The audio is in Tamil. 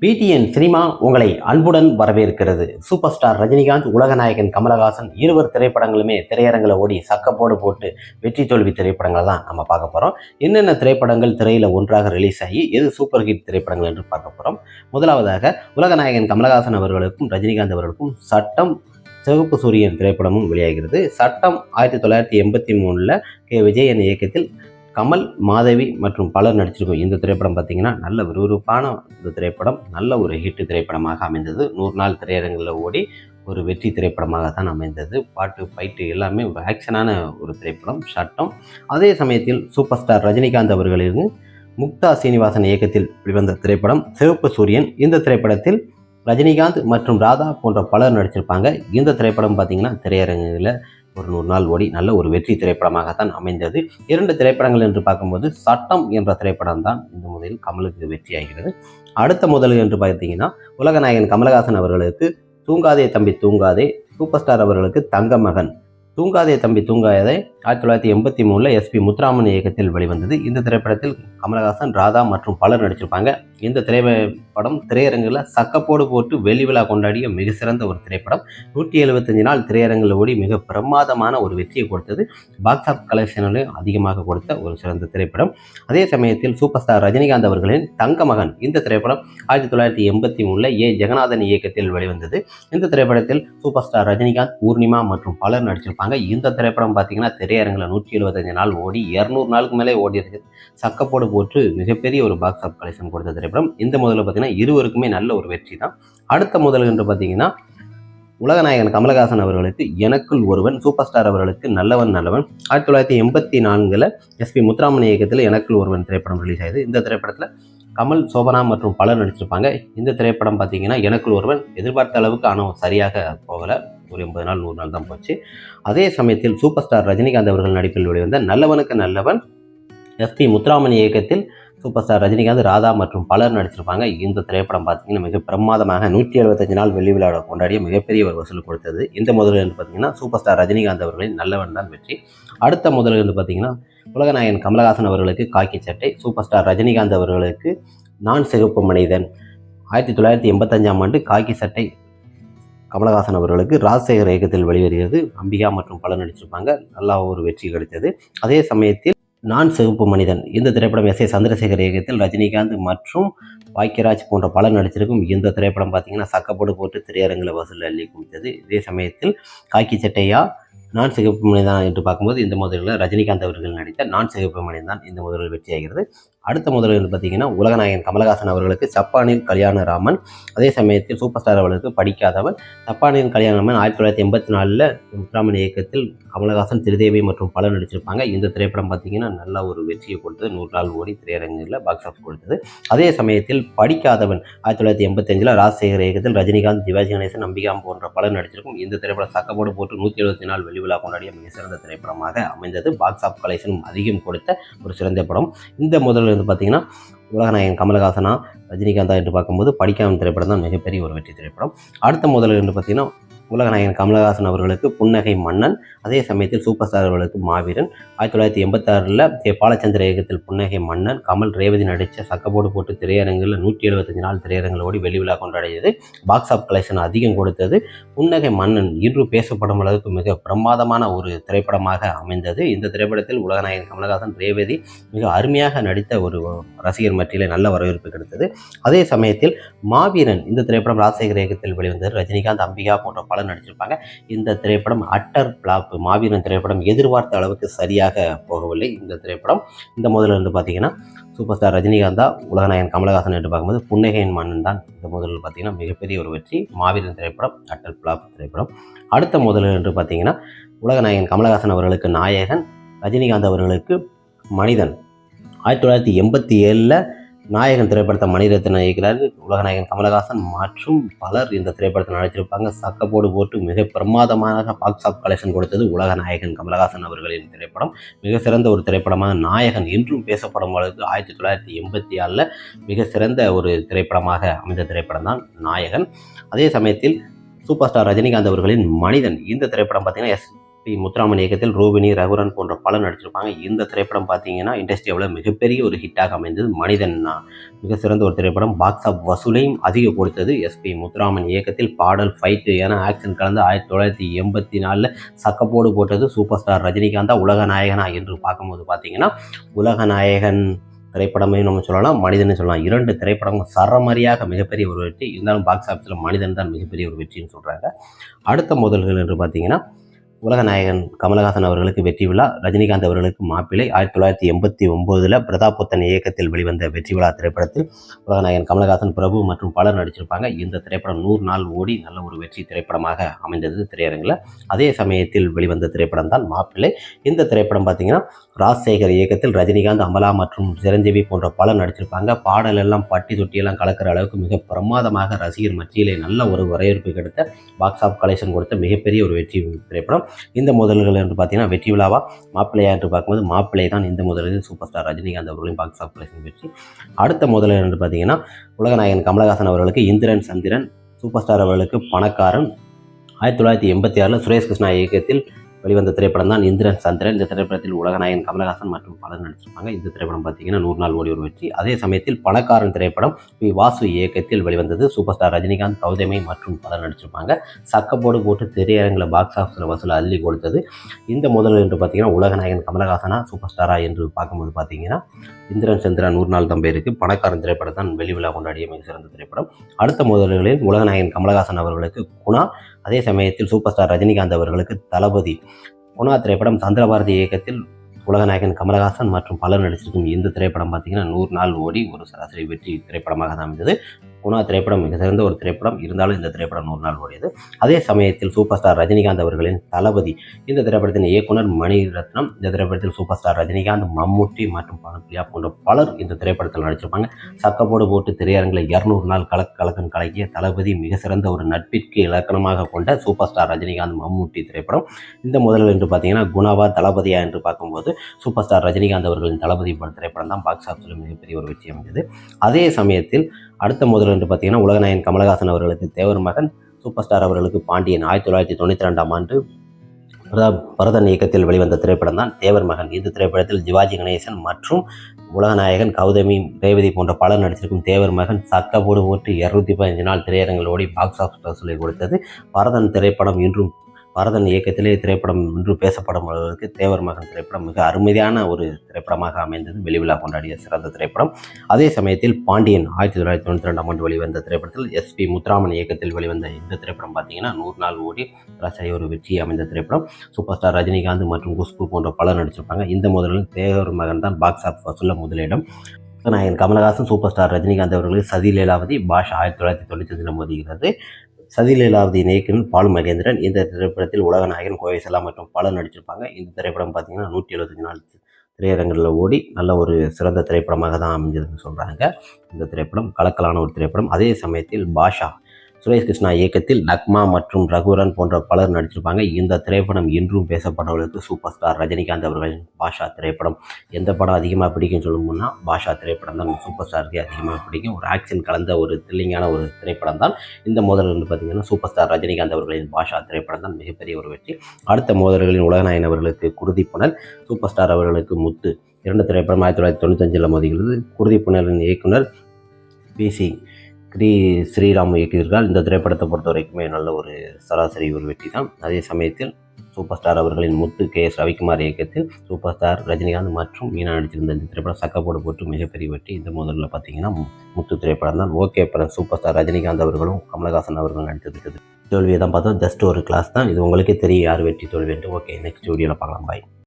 பிடிஎன் சினிமா உங்களை அன்புடன் வரவேற்கிறது. சூப்பர் ஸ்டார் ரஜினிகாந்த் உலகநாயகன் கமலஹாசன் இருவர் திரைப்படங்களுமே திரையரங்கில் ஓடி சக்கப்போடு போட்டு வெற்றி தோல்வி திரைப்படங்கள் தான் நம்ம பார்க்க போகிறோம் என்னென்ன திரைப்படங்கள் திரையில் ஒன்றாக ரிலீஸ் ஆகி எது சூப்பர் ஹிட் திரைப்படங்கள் என்று பார்க்க போகிறோம் முதலாவதாக உலகநாயகன் கமலஹாசன் அவர்களுக்கும் ரஜினிகாந்த் அவர்களுக்கும் சட்டம் சிவப்பு சூரியன் திரைப்படமும் வெளியாகிறது. சட்டம் ஆயிரத்தி தொள்ளாயிரத்தி எண்பத்தி மூணில் கே. விஜயன் இயக்கத்தில் கமல் மாதவி மற்றும் பலர் நடிச்சிருக்கும் இந்த திரைப்படம் பார்த்தீங்கன்னா நல்ல விறுவிறுப்பான இந்த திரைப்படம் நல்ல ஒரு ஹிட் திரைப்படமாக அமைந்தது. நூறு நாள் திரையரங்கில் ஓடி ஒரு வெற்றி திரைப்படமாக தான் அமைந்தது. பாட்டு ஃபைட்டு எல்லாமே ஒரு ஆக்ஷனான ஒரு திரைப்படம் சட்டம். அதே சமயத்தில் சூப்பர் ஸ்டார் ரஜினிகாந்த் அவர்களிருந்து முக்தா சீனிவாசன் இயக்கத்தில் வெளிவந்த திரைப்படம் சிவப்பு சூரியன். இந்த திரைப்படத்தில் ரஜினிகாந்த் மற்றும் ராதா போன்ற பலர் நடிச்சிருப்பாங்க. இந்த திரைப்படம் பார்த்தீங்கன்னா திரையரங்குகளில் ஒரு நூறு நாள் ஓடி நல்ல ஒரு வெற்றி திரைப்படமாகத்தான் அமைந்தது. இரண்டு திரைப்படங்கள் என்று பார்க்கும்போது சட்டம் என்ற திரைப்படம் தான் இந்த முதலில் கமலுக்கு வெற்றியாகிறது. அடுத்த முதல் என்று பார்த்தீங்கன்னா உலகநாயகன் கமலஹாசன் அவர்களுக்கு தூங்காதே தம்பி தூங்காதே சூப்பர் ஸ்டார் அவர்களுக்கு தங்க மகன் தூங்காதே தம்பி தூங்காதே ஆயிரத்தி தொள்ளாயிரத்தி எண்பத்தி மூணில் எஸ்பி முத்துராமன் இயக்கத்தில் வெளிவந்தது. இந்த திரைப்படத்தில் கமலஹாசன் ராதா மற்றும் பலர் நடிச்சிருப்பாங்க. இந்த திரைப்படம் திரையரங்கில் சக்கப்போடு போட்டு வெள்ளி விழா கொண்டாடிய மிக சிறந்த ஒரு திரைப்படம். நூற்றி எழுபத்தஞ்சு நாள் திரையரங்கில் ஓடி மிக பிரமாதமான ஒரு வெற்றியை கொடுத்தது. பாக்ஸ் ஆஃப் கலெக்ஷனிலும் அதிகமாக கொடுத்த ஒரு சிறந்த திரைப்படம். அதே சமயத்தில் சூப்பர் ஸ்டார் ரஜினிகாந்த் அவர்களின் தங்க மகன் இந்த திரைப்படம் ஆயிரத்தி தொள்ளாயிரத்தி எண்பத்தி மூணில் ஏ. ஜெகநாதன் இயக்கத்தில் வெளிவந்தது. இந்த திரைப்படத்தில் சூப்பர் ஸ்டார் ரஜினிகாந்த் பூர்ணிமா மற்றும் பலர் நடிச்சிருப்பாங்க. இந்த திரைப்படம் பார்த்தீங்கன்னா திரையரங்கில் நூற்றி எழுபத்தஞ்சு நாள் ஓடி இரநூறு நாளுக்கு மேலே ஓடி சக்கப்போடு போட்டு மிகப்பெரிய ஒரு பாக்ஸ் ஆஃப் கலெக்ஷன் கொடுத்த திரைப்படம். இந்த முதல்ல பார்த்தீங்கன்னா இருவருக்குமே நல்ல ஒரு வெற்றி தான். அடுத்த முதல் என்று பார்த்தீங்கன்னா உலகநாயகன் கமலஹாசன் அவர்களுக்கு எனக்குள் ஒருவன் சூப்பர் ஸ்டார் அவர்களுக்கு நல்லவன் நல்லவன். ஆயிரத்தி தொள்ளாயிரத்தி எண்பத்தி நான்கில் எஸ்பி முத்துராமன் இயக்கத்தில் எனக்குள் ஒருவன் திரைப்படம் ரிலீஸ் ஆகுது இந்த திரைப்படத்தில் கமல் சோபனா மற்றும் பலர் நடிச்சிருப்பாங்க. இந்த திரைப்படம் பார்த்தீங்கன்னா எனக்குள் ஒருவன் எதிர்பார்த்த அளவுக்கு ஆனால் சரியாக போகலை. ஒரு எண்பது நாள் நூறு நாள் தான் போச்சு. அதே சமயத்தில் சூப்பர் ஸ்டார் ரஜினிகாந்த் அவர்கள் நடிப்பில் வெளிவந்த நல்லவனுக்கு நல்லவன் எஸ்பி முத்துராமன் இயக்கத்தில் சூப்பர் ஸ்டார் ரஜினிகாந்த் ராதா மற்றும் பலர் நடிச்சிருப்பாங்க. இந்த திரைப்படம் பார்த்தீங்கன்னா மிக பிரமாதமாக நூற்றி எழுபத்தஞ்சு நாள் வெள்ளி விழா கொண்டாடிய மிகப்பெரிய ஒரு வசூல் கொடுத்தது. இந்த முதலில் வந்து பார்த்தீங்கன்னா சூப்பர் ஸ்டார் ரஜினிகாந்த் அவர்களின் நல்லவன் தான் வெற்றி. அடுத்த முதலில் வந்து பார்த்தீங்கன்னா உலகநாயகன் கமலஹாசன் அவர்களுக்கு காக்கி சட்டை. சூப்பர் ஸ்டார் ரஜினிகாந்த் அவர்களுக்கு நான் சிகப்பு மனிதன். ஆயிரத்தி தொள்ளாயிரத்தி எண்பத்தஞ்சாம் ஆண்டு காக்கி சட்டை கமலஹாசன் அவர்களுக்கு ராஜசேகர் இயக்கத்தில் வெளிவருகிறது. அம்பிகா மற்றும் பலர் நடிச்சிருப்பாங்க. நல்லா ஒரு வெற்றி கிடைத்தது. அதே சமயத்தில் நான் சிவப்பு மனிதன் இந்த திரைப்படம் எஸ் ஏ சந்திரசேகர் இயக்கத்தில் ரஜினிகாந்த் மற்றும் பாக்கியராஜ் போன்ற பலர் நடிச்சிருக்கும் இந்த திரைப்படம் பார்த்தீங்கன்னா சக்கப்போடு போட்டு திரையரங்கில் வசூல் அள்ளி குவித்தது. இதே சமயத்தில் காக்கி சட்டையா நான் சிகப்பு மனிதன் என்று பார்க்கும்போது இந்த முதலில் ரஜினிகாந்த் அவர்கள் நடித்த நான் சிகப்பு மனிதன் இந்த முதலில் வெற்றியாகிறது. அடுத்த முதல்வர் பார்த்தீங்கன்னா உலகநாயகன் கமலஹாசன் அவர்களுக்கு ஜப்பானில் கல்யாணராமன் அதே சமயத்தில் சூப்பர் ஸ்டார் அவர்களுக்கு படிக்காதவன் ஜப்பானில் கல்யாணராமன் ஆயிரத்தி தொள்ளாயிரத்தி எண்பத்தி நாலில் முத்துராமன் இயக்கத்தில் கமலஹாசன் திருதேவி மற்றும் பலர் நடிச்சிருப்பாங்க. இந்த திரைப்படம் பார்த்தீங்கன்னா நல்ல ஒரு வெற்றியை கொடுத்தது. நூறு நாள் ஓடி திரையரங்கில் பாக்ஸ் ஆஃப் கொடுத்தது. அதே சமயத்தில் படிக்காதவன் ஆயிரத்தி தொள்ளாயிரத்தி எண்பத்தஞ்சில் ராஜசேகர் இயக்கத்தில் ரஜினிகாந்த் சிவாஜி கணேசன் அம்பிகாம் போன்ற பலர் நடிச்சிருக்கும் இந்த திரைப்படம் சக்கப்போடு போட்டு நூற்றி எழுபத்தி நாலு வெள்ளி விழா கொண்டாடிய மிக சிறந்த திரைப்படமாக அமைந்தது. பாக்ஸ் ஆஃப் கலெக்ஷனும் அதிகம் கொடுத்த ஒரு சிறந்த படம். இந்த முதல் வந்து பார்த்தீங்கன்னா உலகநாயகன் கமலஹாசனா ரஜினிகாந்தா என்று பார்க்கும்போது படிக்காமல் திரைப்படம் தான் மிகப்பெரிய ஒரு வெற்றி திரைப்படம். அடுத்த முதல்ல என்று பார்த்தீங்கன்னா உலகநாயகன் கமலஹாசன் அவர்களுக்கு புன்னகை மன்னன் அதே சமயத்தில் சூப்பர் ஸ்டார் அவர்களுக்கு மாவீரன். ஆயிரத்தி தொள்ளாயிரத்தி எண்பத்தாறில் கே. பாலச்சந்திர இயக்கத்தில் புன்னகை மன்னன் கமல் ரேவதி நடித்த சக்கப்போடு போட்டு திரையரங்கில் நூற்றி எழுபத்தஞ்சு நாள் திரையரங்களோடு வெளிவிழா வெளி விழா கொண்டாடியது. பாக்ஸ் ஆஃப் கலெக்ஷன் அதிகம் கொடுத்தது. புன்னகை மன்னன் இன்று பேசப்படும் அளவுக்கு மிக பிரமாதமான ஒரு திரைப்படமாக அமைந்தது. இந்த திரைப்படத்தில் உலகநாயகன் கமலஹாசன் ரேவதி மிக அருமையாக நடித்த ஒரு ரசிகர் மற்றிலே நல்ல வரவேற்பு கிடைத்தது. அதே சமயத்தில் மாவீரன் இந்த திரைப்படம் ராஜசேகர் இயக்கத்தில் வெளிவந்தது. ரஜினிகாந்த் அம்பிகா போன்ற பல பலர் நடிச்சிருப்பாங்க இந்த திரைப்படம் அட்டர் பிளாப் மாவீரன் திரைப்படம் எதிர்பார்த்த அளவுக்கு சரியாக போகவில்லை. இந்த திரைப்படம் இந்த முதல்ல இருந்து பார்த்தீங்கன்னா சூப்பர் ஸ்டார் ரஜினிகாந்தா உலகநாயகன் கமலஹாசன் என்று பார்க்கும்போது புன்னகையின் மன்னன் தான். இந்த முதலில் பார்த்தீங்கன்னா மிகப்பெரிய ஒரு வெற்றி. மாவீரன் திரைப்படம் அட்டர் பிளாப் திரைப்படம். அடுத்த முதலில் என்று பார்த்தீங்கன்னா உலகநாயகன் கமலஹாசன் அவர்களுக்கு நாயகன் ரஜினிகாந்த் அவர்களுக்கு மனிதன். ஆயிரத்தி தொள்ளாயிரத்தி எண்பத்தி ஏழில் நாயகன் திரைப்படத்தை மணிரத்ன இயக்கிறார். உலகநாயகன் கமலஹாசன் மற்றும் பலர் இந்த திரைப்படத்தை நடிச்சிருப்பாங்க. சக்கப்போடு போட்டு மிக பிரமாதமாக பாக்ஸ் ஆஃப் கலெக்ஷன் கொடுத்தது உலகநாயகன் கமலஹாசன் அவர்களின் திரைப்படம். மிக சிறந்த ஒரு திரைப்படமாக நாயகன் இன்றும் பேசப்படும் அளவுக்கு ஆயிரத்தி தொள்ளாயிரத்தி எண்பத்தி ஆறில் மிக சிறந்த ஒரு திரைப்படமாக அமைந்த திரைப்படம் தான் நாயகன். அதே சமயத்தில் சூப்பர் ஸ்டார் ரஜினிகாந்த் அவர்களின் மனிதன். இந்த திரைப்படம் பார்த்திங்கன்னா எஸ் பி. முத்துராமன் இயக்கத்தில் ரூபினி ரகுரன் போன்ற பலர் நடிச்சிருப்பாங்க. இந்த திரைப்படம் பார்த்தீங்கன்னா இண்டஸ்ட்ரியாவில் மிகப்பெரிய ஒரு ஹிட்டாக அமைந்தது மனிதன் மிக சிறந்த ஒரு திரைப்படம். பாக்ஸ் ஆஃப் வசூலையும் அதிக கொடுத்தது எஸ்பி முத்துராமன் இயக்கத்தில் பாடல் ஃபைட்டு என ஆக்ஷன் கலந்து ஆயிரத்தி தொள்ளாயிரத்தி எண்பத்தி நாலில் சக்கப்போடு போட்டது சூப்பர் ஸ்டார் ரஜினிகாந்தா உலக நாயகனா என்று பார்க்கும்போது பார்த்தீங்கன்னா உலக நாயகன் திரைப்படமையும் நம்ம சொல்லலாம் மனிதன் சொல்லலாம். இரண்டு திரைப்படமும் சரமாரியாக மிகப்பெரிய ஒரு வெற்றி. இருந்தாலும் பாக்ஸ் ஆஃபீஸில் மனிதன் தான் மிகப்பெரிய ஒரு வெற்றின்னு சொல்கிறாங்க அடுத்த முதல்கள் என்று பார்த்தீங்கன்னா உலகநாயகன் கமலஹாசன் அவர்களுக்கு வெற்றி விழா ரஜினிகாந்த் அவர்களுக்கு மாப்பிள்ளை. ஆயிரத்தி தொள்ளாயிரத்தி எண்பத்தி ஒம்போதில் பிரதாபுத்தன் இயக்கத்தில் வெளிவந்த வெற்றி விழா திரைப்படத்தில் உலகநாயகன் கமலஹாசன் பிரபு மற்றும் பலர் நடிச்சிருப்பாங்க. இந்த திரைப்படம் நூறு நாள் ஓடி நல்ல ஒரு வெற்றி திரைப்படமாக அமைந்தது திரையரங்கில். அதே சமயத்தில் வெளிவந்த திரைப்படம் தான் மாப்பிள்ளை. இந்த திரைப்படம் பார்த்தீங்கன்னா ராஜசேகர் இயக்கத்தில் ரஜினிகாந்த் அமலா மற்றும் சிரஞ்சீவி போன்ற பலர் நடிச்சிருப்பாங்க. பாடல் எல்லாம் பட்டி தொட்டியெல்லாம் கலக்கிற அளவுக்கு மிக பிரமாதமாக ரசிகர் மத்தியிலே நல்ல ஒரு வரவேற்பு கிடைத்த பாக்ஸ் ஆஃப் கலெக்ஷன் கொடுத்த மிகப்பெரிய ஒரு வெற்றி திரைப்படம். இந்த முதல்கள் என்று பார்த்தீங்கன்னா வெற்றி விழாவா? மாப்பிள்ளையா என்று பார்க்கும்போது மாப்பிள்ளை தான் இந்த முதலில் சூப்பர் ஸ்டார் ரஜினிகாந்த் அவர்களையும் பாக்ஸ் ஆஃப் வெற்றி. அடுத்த முதலில் என்று பார்த்தீங்கன்னா உலகநாயகன் கமலஹாசன் அவர்களுக்கு இந்திரன் சந்திரன் சூப்பர் ஸ்டார் அவர்களுக்கு பணக்காரன். ஆயிரத்தி தொள்ளாயிரத்தி எண்பத்தி ஆறில் சுரேஷ் கிருஷ்ணா இயக்கத்தில் வெளிவந்த திரைப்படம் தான் இந்திரன் சந்திரன். இந்த திரைப்படத்தில் உலகநாயகன் கமலஹாசன் மற்றும் பலர் நடிச்சிருப்பாங்க. இந்த திரைப்படம் பார்த்தீங்கன்னா நூறு நாள் ஓடி ஒரு வெற்றி. அதே சமயத்தில் பணக்காரன் திரைப்படம் பி. வாசு இயக்கத்தில் வெளிவந்தது. சூப்பர் ஸ்டார் ரஜினிகாந்த் கௌதமி மற்றும் பலர் நடிச்சிருப்பாங்க. சக்கப்போடு போட்டு திரையரங்கில் பாக்ஸ் ஆஃபீஸில் வசூல் அள்ளி கொடுத்தது. இந்த முதல் என்று பார்த்தீங்கன்னா உலகநாயகன் கமலஹாசனா சூப்பர் ஸ்டாரா என்று பார்க்கும்போது பார்த்தீங்கன்னா இந்திரன் சந்திரன் நூறு நாள் தம்பி இருக்கு. பணக்காரன் திரைப்படம் தான் வெளிவிழா கொண்டாடிய மிக சிறந்த திரைப்படம். அடுத்த முதல்களில் உலகநாயகன் கமலஹாசன் அவர்களுக்கு குணா அதே சமயத்தில் சூப்பர் ஸ்டார் ரஜினிகாந்த் அவர்களுக்கு தளபதி குணா திரைப்படம் சந்திரபாரதி இயக்கத்தில் உலகநாயகன் கமலஹாசன் மற்றும் பலர் நடிச்சிருக்கும் இந்த திரைப்படம் பார்த்தீங்கன்னா நூறு நாள் ஓடி ஒரு சராசரி வெற்றி திரைப்படமாக தான் அமைந்தது. குணா திரைப்படம் மிக சிறந்த ஒரு திரைப்படம். இருந்தாலும் இந்த திரைப்படம் நூறு நாள் ஓடியது. அதே சமயத்தில் சூப்பர் ஸ்டார் ரஜினிகாந்த் அவர்களின் தளபதி இந்த திரைப்படத்தின் இயக்குனர் மணிரத்னம் இந்த திரைப்படத்தில் சூப்பர் ஸ்டார் ரஜினிகாந்த் மம்முட்டி மற்றும் பணப்பிரியா போன்ற பலர் இந்த திரைப்படத்தில் நடிச்சிருப்பாங்க. சக்கப்போடு போட்டு திரையரங்கில் இரநூறு நாள் கலக்கு கலக்கம் கலக்கிய தளபதி மிக சிறந்த ஒரு நட்பிற்கு இலக்கணமாக கொண்ட சூப்பர் ஸ்டார் ரஜினிகாந்த் மம்முட்டி திரைப்படம். இந்த முதலில் என்று பார்த்தீங்கன்னா குணாவா தளபதியா என்று பார்க்கும்போது சூப்பர் ஸ்டார் ரஜினிகாந்த் அவர்களின் தளபதி திரைப்படம் தான் பாக்ஸ் ஆஃபீஸில் மிகப்பெரிய ஒரு வெற்றி அமைந்தது அதே சமயத்தில் அடுத்த முதல் என்று பார்த்தீங்கன்னா உலகநாயகன் கமலஹாசன் அவர்களுக்கு தேவர் மகன் சூப்பர் ஸ்டார் அவர்களுக்கு பாண்டியன். ஆயிரத்தி தொள்ளாயிரத்தி தொண்ணூற்றி ரெண்டாம் ஆண்டு பிரதா- பரதன் இயக்கத்தில் வெளிவந்த திரைப்படம் தான் தேவர் மகன். இந்த திரைப்படத்தில் சிவாஜி கணேசன் மற்றும் உலகநாயகன் கௌதமி ரேவதி போன்ற பலர் நடிச்சிருக்கும் தேவர் மகன் சக்கப்போடு போட்டு இருநூத்தி பதினஞ்சு நாள் திரையரங்கில் ஓடி பாக்ஸ் ஆஃபீஸ் வசூலை கொடுத்தது. பரதன் திரைப்படம் இன்றும் பரதன் இயக்கத்திலே திரைப்படம் என்று பேசப்படும் அளவிற்கு தேவர் மகன் திரைப்படம் மிக அருமையான ஒரு திரைப்படமாக அமைந்தது. வெளிவிழா கொண்டாடிய சிறந்த திரைப்படம். அதே சமயத்தில் பாண்டியன் ஆயிரத்தி தொள்ளாயிரத்தி தொண்ணூற்றி ரெண்டாம் ஆண்டு வெளிவந்த திரைப்படத்தில் எஸ் பி முத்துராமன் இயக்கத்தில் வெளிவந்த இந்த திரைப்படம் பார்த்தீங்கன்னா நூறு நாள் ஓடி சராசரி ஒரு வெற்றி அமைந்த திரைப்படம். சூப்பர் ஸ்டார் ரஜினிகாந்த் மற்றும் குஷ்பு போன்ற பலர் நடிச்சிருப்பாங்க. இந்த முதலில் தேவர் மகன் தான் பாக்ஸ் ஆஃப் வசூலில் முதலிடம். நாயகன் கமலஹாசன் சூப்பர் ஸ்டார் ரஜினிகாந்த் அவர்களுக்கு சதி லீலாவதி பாஷா ஆயிரத்தி தொள்ளாயிரத்தி தொண்ணூற்றி அஞ்சில் மோதுகிறது. சதி லீலாவதி இயக்குனர் பாலு மகேந்திரன் இந்த திரைப்படத்தில் உலகநாயகன் கோவை செல்லா மற்றும் பலர் நடிச்சிருப்பாங்க. இந்த திரைப்படம் பார்த்தீங்கன்னா நூற்றி எழுபத்தஞ்சு நாள் திரையரங்கில் ஓடி நல்ல ஒரு சிறந்த திரைப்படமாக தான் அமைஞ்சதுன்னு சொல்கிறாங்க இந்த திரைப்படம் கலக்கலான ஒரு திரைப்படம். அதே சமயத்தில் பாஷா சுரேஷ் கிருஷ்ணா இயக்கத்தில் நக்மா மற்றும் ரகுரன் போன்ற பலர் நடிச்சிருப்பாங்க இந்த திரைப்படம் இன்றும் பேசப்படவர்களுக்கு சூப்பர் ஸ்டார் ரஜினிகாந்த் அவர்களின் பாஷா திரைப்படம். எந்த படம் அதிகமாக பிடிக்கும்னு சொல்லணும்னா பாஷா திரைப்படம் தான் சூப்பர் ஸ்டாருக்கு அதிகமாக பிடிக்கும். ஒரு ஆக்ஷன் கலந்த ஒரு த்ரில்லிங்கான ஒரு திரைப்படம் தான். இந்த மோதல் வந்து பார்த்தீங்கன்னா சூப்பர் ஸ்டார் ரஜினிகாந்த் அவர்களின் பாஷா திரைப்படம் தான். மிகப்பெரிய ஒரு வெற்றி. அடுத்த மோதல்களின் உலகநாயன் அவர்களுக்கு குருதி புனல் சூப்பர் ஸ்டார் அவர்களுக்கு முத்து. இரண்டு திரைப்படம் ஆயிரத்தி தொள்ளாயிரத்தி தொண்ணூத்தஞ்சில் மோதுகிறது குருதி புனலின் இயக்குனர் பிசி கிரி ஸ்ரீராம் இயக்கியிருக்கார் இந்த திரைப்படத்தை பொறுத்த வரைக்குமே நல்ல ஒரு சராசரி ஒரு வெற்றி தான். அதே சமயத்தில் சூப்பர் ஸ்டார் அவர்களின் முத்து கே எஸ் ரவிக்குமார் இயக்கத்தில் சூப்பர் ஸ்டார் ரஜினிகாந்த் மற்றும் மீனா நடித்திருந்த இந்த திரைப்படம் சக்கப்போடு போட்டு மிகப்பெரிய வெற்றி. இந்த முதல்ல பார்த்தீங்கன்னா முத்து திரைப்படம் தான். ஓகே அப்புறம் சூப்பர் ஸ்டார் ரஜினிகாந்த் அவர்களும் கமலஹாசன் அவர்களும் நடித்திருக்குது தோல்வியை தான் பார்த்தோம். ஜஸ்ட் ஒரு கிளாஸ் தான். இது உங்களுக்கே தெரியும் யார் வெற்றி தோல்வி என்று. ஓகே நெக்ஸ்ட் வீடியோவில் பார்க்கலாம். பாய்